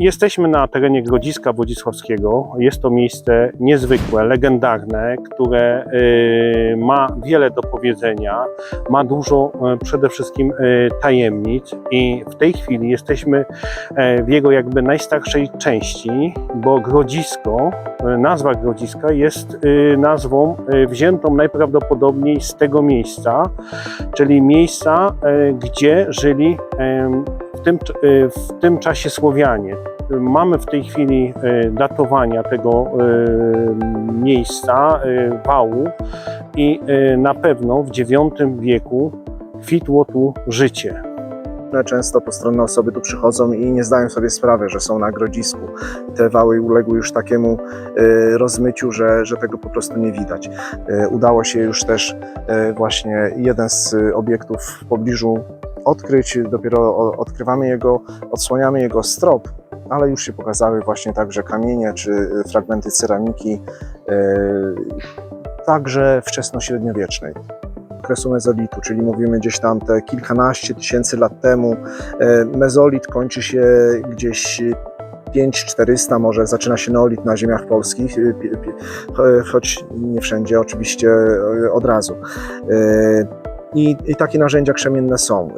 Jesteśmy na terenie Grodziska Wodzisławskiego. Jest to miejsce niezwykłe, legendarne, które y, ma wiele do powiedzenia, ma dużo y, przede wszystkim y, tajemnic i w tej chwili jesteśmy e, w jego jakby najstarszej części, bo Grodzisko, nazwa Grodziska jest nazwą wziętą najprawdopodobniej z tego miejsca, czyli miejsca, gdzie żyli w tym, y, w tym czasie Słowianie. Mamy w tej chwili y, datowania tego y, miejsca, wału i na pewno w IX wieku kwitło tu życie. Często postronne osoby tu przychodzą i nie zdają sobie sprawy, że są na grodzisku. Te wały uległy już takiemu e, rozmyciu, że, że tego po prostu nie widać. E, Udało się już też e, właśnie jeden z e, obiektów w pobliżu odkryć. Dopiero odkrywamy jego, odsłaniamy jego strop, ale już się pokazały właśnie także kamienie czy e, fragmenty ceramiki, e, także wczesnośredniowiecznej okresu mezolitu, czyli mówimy gdzieś tam te kilkanaście tysięcy lat temu. E, Mezolit kończy się gdzieś 5400, może zaczyna się neolit na ziemiach polskich, choć nie wszędzie oczywiście od razu. I, I takie narzędzia krzemienne są.